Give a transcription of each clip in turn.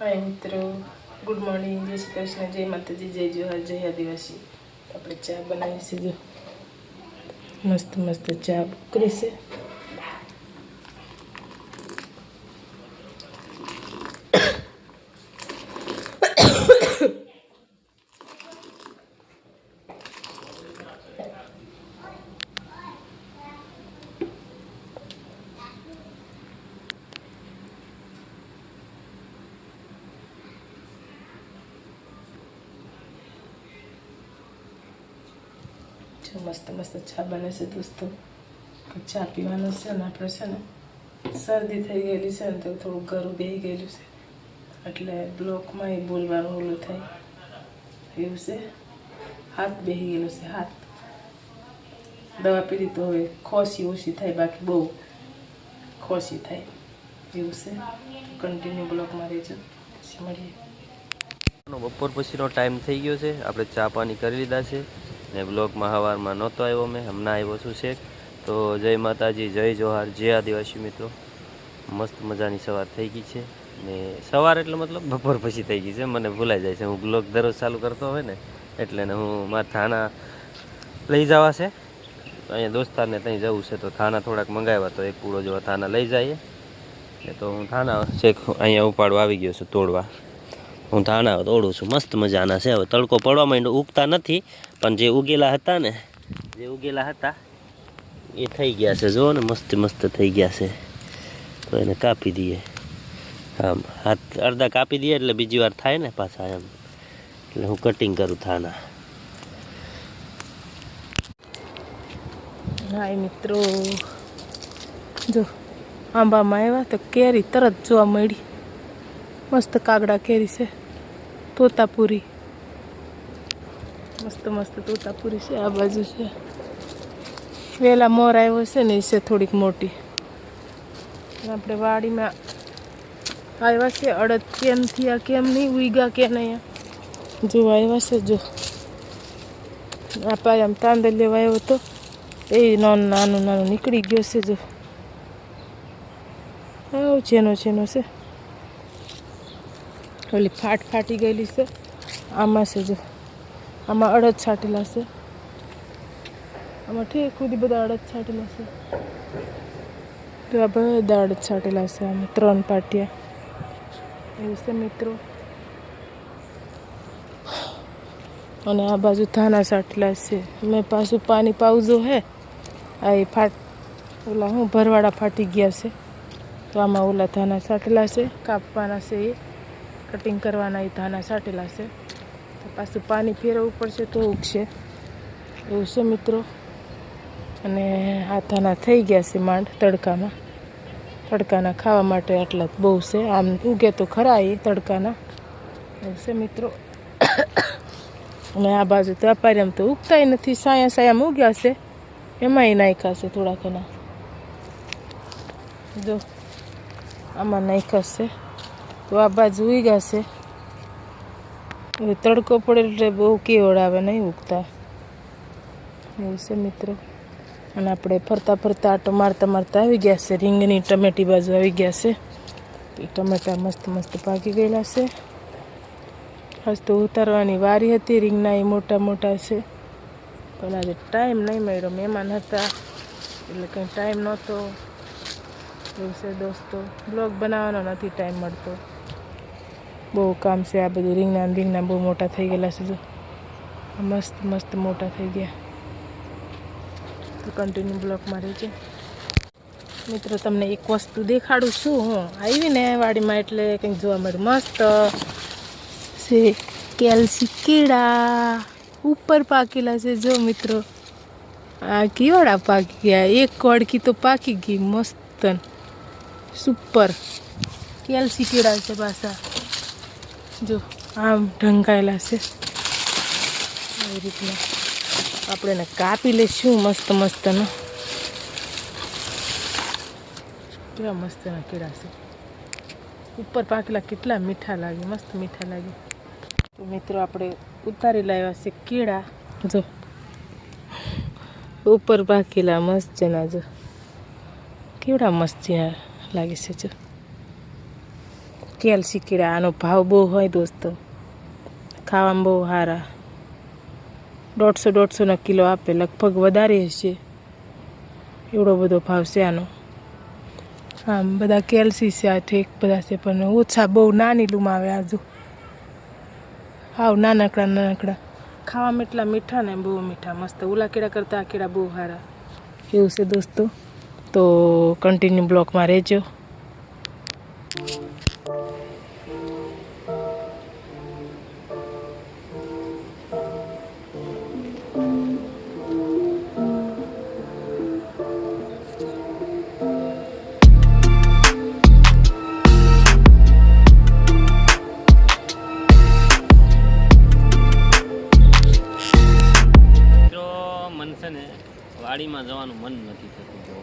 હાય મિત્રો. Good morning જય શ્રી કૃષ્ણ. જય માતાજી. જય જોહર. જય આદિવાસી. આપણે ચા બનાવી છે જો. મસ્ત મસ્ત ચા. કરી જો મસ્ત મસ્ત ચા બને છે દોસ્તો. ચા પીવાનો છે ને આપણે છે ને, શરદી થઈ ગયેલી છે ને તો થોડું ગરું બેહી ગયેલું છે. એટલે બ્લોકમાં એ બોલવાનું ઓલું થાય. એવું છે? હાથ બેહી ગયેલો છે, હાથ. દવા પીધી તો હવે ખોસી ઓછી થાય, બાકી બહુ ખોસી થાય. એવું છે? કન્ટિન્યુ બ્લોકમાં રહેજો. પછી મળીએ. બપોર પછીનો ટાઈમ થઈ ગયો છે, આપણે ચા પાણી કરી લીધા છે. ને બ્લોગમાં સવારમાં નહોતો આવ્યો મેં, હમણાં આવ્યો છું શેખ તો જય માતાજી, જય જોહાર, જય આદિવાસી મિત્રો. મસ્ત મજાની સવાર થઈ ગઈ છે. ને સવાર એટલે મતલબ બપોર પછી થઈ ગઈ છે, મને ભૂલાઈ જાય છે. હું બ્લોગ દરરોજ ચાલુ કરતો હોય ને, એટલે ને હું મારા થાણા લઈ જવા છે. અહીંયા દોસ્તારને ત્યાં જવું છે, તો થાના થોડાક મંગાવ્યા તો એક પૂળો જેવા થાના લઈ જઈએ. તો હું થાના શેખ અહીંયા ઉપાડવા આવી ગયો છું, તોડવા. હું ધાણા તોડું છું. મસ્ત મજાના છે. હવે તડકો પડવા માંડ્યો. ઉગતા નથી, પણ જે ઉગેલા હતા ને, જે ઉગેલા હતા, એ થઈ ગયા છે. જુઓ ને, મસ્ત મસ્ત થઈ ગયા છે. તો એને કાપી દઈએ. આમ, હાથ અડધા કાપી દઈએ એટલે બીજી વાર થાય ને પાછા એમ. એટલે હું કટિંગ કરું થાના હાય મિત્રો. જો, આંબામાં આવ્યા તો કેરી તરત જોવા મળી. મસ્ત કાગડા કેરી છે. તોતાપુરી. મસ્ત મસ્ત તોતાપુરી છે આ બાજુ છે. વેલા મોર આવ્યો છે ને એ છે થોડીક મોટી. આપણે વાડીમાં આવ્યા છે અડદ કેમ થયા, કેમ નહીં, ઉઈગા કે નહીં જો આવ્યા છે, જો. આ પાય આમ તાંદલ લેવા આવ્યો તો, એ નાનું નાનું નાનું નીકળી ગયો છે, જો. આવું છેનો છેનો છે. ઓલી ફાટ ફાટી ગયેલી છે. આમાં છે જો, આમાં અડદ છાંટેલા છે. આમાં ઠીક સુધી બધા અડદ છાંટેલા છે. તો આ બધા અડદ છાટેલા છે, આમાં ત્રણ પાટિયા. એવું છે મિત્રો. અને આ બાજુ ધાના છાટેલા છે. મેં પાછું પાણી પાવજો હે. આ એ ફાટ, ઓલા હું ભરવાડા ફાટી ગયા છે. તો આમાં ઓલા ધાના છાંટેલા છે, કાપવાના છે એ. કટિંગ કરવાના એ ધાના સાટેલા છે. તો પાછું પાણી ફેરવવું પડશે તો ઉગશે. એવું છે મિત્રો. અને આ ધાના થઈ ગયા છે માંડ તડકામાં તડકાના ખાવા માટે આટલા બહુ છે. આમ ઉગે તો ખરા એ તડકાના. એવું છે મિત્રો. અને આ બાજુ તો અપાર્યમ તો ઉગતાય નથી. સાયા સાયામાં ઉગ્યા છે. એમાંય નાખ્યા છે થોડા ઘણા. જો, આમાં નાખ્યા છે. તો આ બાજુ ઉગ્યા છે હવે તડકો પડે એટલે બહુ કેવડ આવે, નહીં ઉગતા. એવું છે મિત્રો. અને આપણે ફરતા ફરતા આટો મારતા મારતા આવી ગયા છે રીંગની ટમેટી બાજુ આવી ગયા છે એ ટમેટા મસ્ત મસ્ત પાકી ગયેલા છે. આજ તો ઉતારવાની વારી હતી, રીંગના એ મોટા મોટા છે. પણ આજે ટાઈમ નહીં મળ્યો. મહેમાન હતા, એટલે કંઈ ટાઈમ નહોતો. એવું છે દોસ્તો. બ્લોગ બનાવવાનો નથી ટાઈમ મળતો. બહુ કામ છે આ બધું. રીંગણા રીંગણા બહુ મોટા થઈ ગયેલા છે જો. મસ્ત મસ્ત મોટા થઈ ગયા. તો કન્ટિન્યુ બ્લોગમાં રહેજો. મિત્રો, તમને એક વસ્તુ દેખાડું છું, હું આવી ને વાડીમાં એટલે કંઈક જોવા મળ્યું મસ્ત છે કેલ્સી કેળા. ઉપર પાકેલા છે જો મિત્રો. આ કેવડા પાકી ગયા. એક કડકી તો પાકી ગઈ મસ્ત સુપર કેલ્સી કેળા છે પાછા. જો, આમ ઢંકાયેલા છે. આવી રીતના આપણે એને કાપી લઈશું મસ્ત મસ્તનો. કેવા મસ્તના કેળા છે. ઉપર પાકેલા કેટલા મીઠા લાગે, મસ્ત મીઠા લાગે. તો મિત્રો, આપણે ઉતારી લાવ્યા છે કેળા. જો, ઉપર પાકેલા મસ્ત જેના જો. કેવડા મસ્ત લાગે છે જો. કેલ શીકીડા આનો ભાવ બહુ હોય દોસ્તો. ખાવામાં બહુ સારા દોઢસો દોઢસોનો કિલો આપે. લગભગ વધારે હશે. એવડો બધો ભાવ છે આનો. આમ બધા કેલ્સી છે, આ ઠેક બધા છે, પણ ઓછા બહુ નાની લૂમ આવે આજુ હાવ નાનકડા નાનકડા. ખાવામાં એટલા મીઠા ને બહુ મીઠા. મસ્ત ઓલા કેળા કરતાં, આ કેળા બહુ સારા એવું છે દોસ્તો? તો કન્ટિન્યુ બ્લોકમાં રહેજો. વાડીમાં જવાનું મન નથી થતું જો.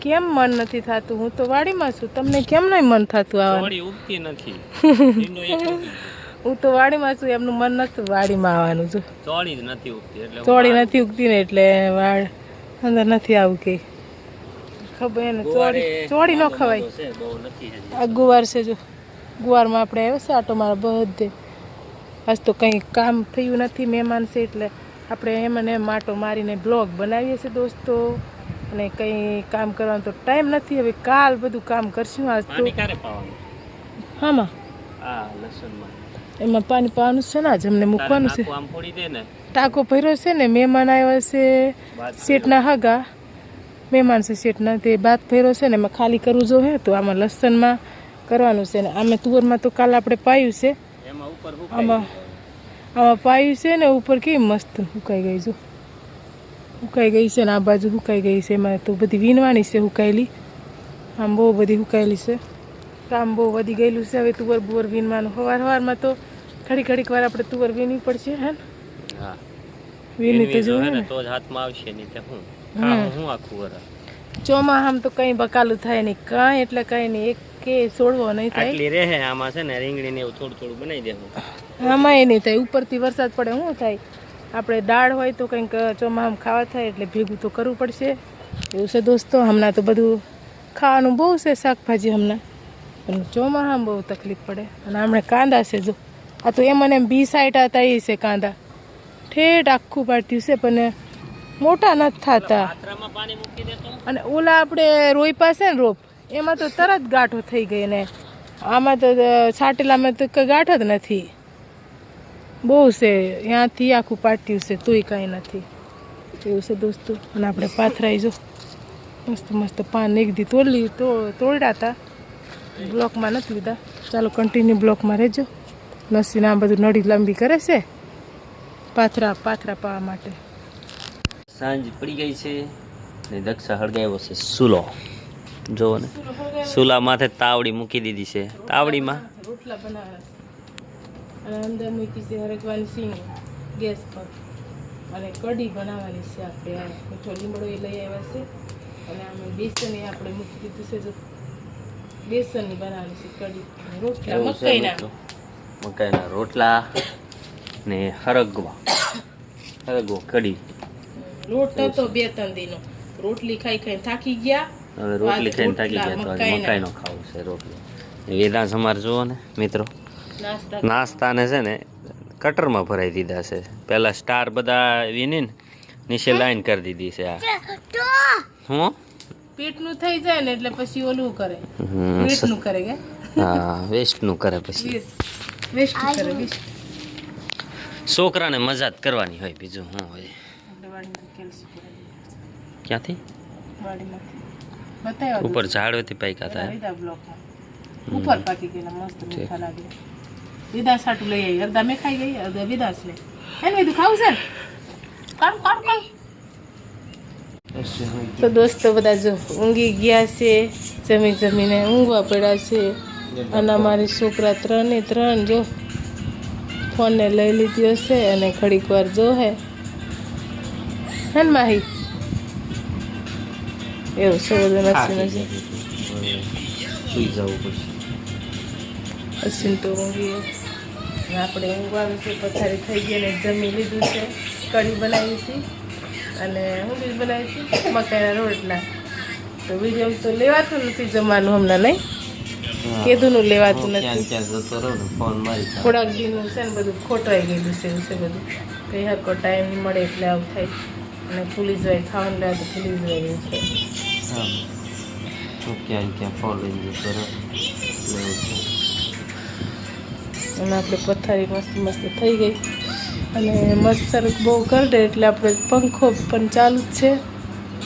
કેમ મન નથી થતું? હું તો વાડીમાં છું. તમને કેમ નહીં મન થતું આવવાનું ઉગતી નથી. હું તો વાડીમાં છું એમનું મન નથી વાડીમાં આવવાનું છું ચોળી જ નથી ઉગતી એટલે ચોળી નથી ઉગતી ને એટલે વાડ અંદર નથી આવું કે. ખબર ને ચોળી ચોળી ન ખવાય. આ ગુવાર છે જો. ગુવારમાં આપણે આવ્યો છે આટો મારા બધે. આજ તો કંઈ કામ થયું નથી મહેમાન છે એટલે આપણે એમ અને માટો મારીને બ્લોગ બનાવીએ છીએ દોસ્તો. અને કંઈ કામ કરવાનો તો ટાઈમ નથી. હવે કાલ બધું કામ કરશું આજ તો. હામાં? એમાં પાણી પાવાનું છે ને આજ. અમને મૂકવાનું છે. ટાંકો ભર્યો છે ને મહેમાન આવ્યા છે શેઠના હગા. મહેમાન છે શેઠના. તે ભાત ભર્યો છે ને એમાં ખાલી કરવું જો હે તો આમાં લસણમાં કરવાનું છે ને. આમે તુવરમાં તો કાલ આપણે પાયું છે. આમાં. આમાં પાયું છે ને ઉપર કેવી મસ્ત સુકાઈ ગઈ જો. સુકાઈ ગઈ છે ને આ બાજુ સુકાઈ ગઈ છે. એમાં તો બધી વીણવાની છે સુકાયેલી આમ બહુ બધી સુકાયેલી છે. કામ બહુ વધી ગયેલું છે. હવે તુવર બુવર વીણવાનું. સવાર સવારમાં તો ઘડી ઘડીક વાર આપણે તુવર વીણવી પડશે હે ને? હા. વીણી તો એનવી જો જોઈએ ને તો જ હાથમાં આવશે નહીં તો હું. હું આખું વરસ ચોમાહામ તો કંઈ બકાલું થાય નહીં. કાંઈ એટલે કઈ નહીં. એક કે છોડવો નહીં થાય. આટલી રહે આમાં છે ને રીંગણી ને એવું થોડું થોડું બનાવી દેવું. આમાં એ નહીં થાય. ઉપરથી વરસાદ પડે શું થાય? આપણે દાળ હોય તો કંઈક ચોમાહામ ખાવા થાય, એટલે ભેગું તો કરવું પડશે. એવું છે દોસ્તો, હમણાં તો બધું ખાવાનું બહુ છે શાકભાજી હમણાં. પણ ચોમાસામાં બહુ તકલીફ પડે. અને હમણાં કાંદા છે જો. આ તો એમ અને એમ બી સાઈડ હતા એ છે કાંદા. ઠેઠ આખું પાટ્યું છે, પણ મોટા નથી થતા. અને ઓલા આપણે રોઈપા છે ને રોપ, એમાં તો તરત ગાંઠો થઈ ગઈ ને. આમાં તો છાટેલામાં તો કંઈ ગાંઠ જ નથી. બહુ છે. ત્યાંથી આખું પાટ્યું છે. તોય કાંઈ નથી. એવું છે દોસ્તો. અને આપણે પાથરાઈ જો. મસ્ત મસ્ત પાન એકદી તોડી તો તોડ્યા હતા બ્લોકમાં નથી લીધા. ચાલો કન્ટિન્યુ બ્લોકમાં રહેજો. નસીને આ બધું નળી લાંબી કરે છે. પાથરા પાથરા પાવા માટે. સાંજ પડી ગઈ છે ને દક્ષા હળગાવ્યો છે સુલો. જોવો ને. સુલા માથે તાવડી મૂકી દીધી છે. તાવડીમાં? રોટલા બનાવવાના છે. અને અંદર મૂકી છે હરકવાની સિંગ ગેસ પર. અને કઢી બનાવવાની છે આપણે આ. મીઠો લીમડો એ લઈ આવ્યા છે. અને અમે બેસન એ આપણે મૂકી દીધું છે જો બેસનની બનાવવાની છે કઢી. રોટલા મકાઈના. મકાઈના રોટલા ને હરગવા. હરગવો કઢી. રોટલો તો બે ત્રણ દિનો. રોટલી ખાઈ ખાઈને થાકી ગયા. હવે રોટલી ખાઈને થાકી ગયા તો મકાઈનો. ખાવું છે રોટલી. વેદાંશ અમારે જુઓ ને મિત્રો. નાસ્તાને છે ને કટરમાં ભરાઈ દીધા છે. પહેલાં સ્ટાર બધા વીણીને નીચે લાઈન કરી દીધી છે આ. હું? પેટનું થઈ જાય ને એટલે પછી ઓલું કરે. વેસ્ટનું કરે કે? હા વેસ્ટનું કરે પછી. વેસ્ટ. કરે વેસ્ટ. છોકરાને મજા જ કરવાની હોય બીજું શું હોય? ક્યાંથી? ઉપર ઝાડ પાક્યા હતા? ઉપર પાકી ગયેલા મસ્ત મીઠા લાગે વિદાસ હાટું લઈ આવી અડધા મેં ખાઈ ગઈ અડધા વિદાસ લે એને બધું ખાવું છે? ને કામ કામ. કામ તો દોસ્તો બધા જો ઊંઘી ગયા છે જમી જમીને ઊંઘવા પડ્યા છે. અને અમારી છોકરા ત્રણે ત્રણ જો ફોનને લઈ લીધી હશે અને ઘડીક વાર જો હે હે ને માહી? એવું છે બધું નથી નથી. અશ્વિન તો ઊંઘીએ. આપણે ઊંઘવાનું છે પથારી થઈ ગઈ અને જમી લીધું છે. કઢી બનાવી હતી અને હું બીજું બનાવી હતી મકાઈના રોટલા. તો બીજું તો લેવાતું નથી જમવાનું હમણાં નહીં? હા. કીધુંનું લેવાતું નથી. થોડાક દીનું છે ને બધું ખોટવાઈ ગયેલું છે એવું છે બધું. કંઈ હકો ટાઈમ નહીં મળે એટલે આવું થાય. અને ફૂલી જાય ખાવાનું લેવા તો ફૂલી જાય છે. ક્યાં ક્યાં લઈને જતો રહું. એવું છે. અને આપણે પથારી મસ્ત મસ્ત થઈ ગઈ. અને મચ્છર બહુ કરડે એટલે આપણે પંખો પણ ચાલુ જ છે.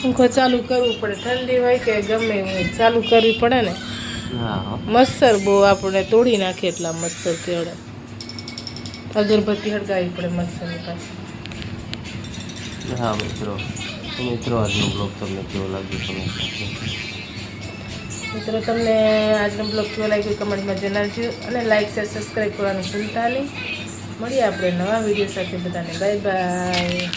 પંખો ચાલુ કરવું પડે. ઠંડી હોય કે ગમે ચાલુ કરવી પડે ને. મચ્છર બહુ આપણે તોડી નાખે એટલા મચ્છર કેવડે અગરબત્તી હળગાવી પડે મચ્છરની પાસે. હા મિત્રો. મિત્રો આજનો બ્લોગ તમને કેવો લાગ્યો? તમે મિત્રો, તમને આજનો બ્લોગ કેવો લાગ્યો કમેન્ટમાં જણાવજો અને લાઇક શેર સબસ્ક્રાઈબ કરવાનું ભૂલતા નહીં. મળીએ આપણે નવા વીડિયો સાથે બધાને. Bye bye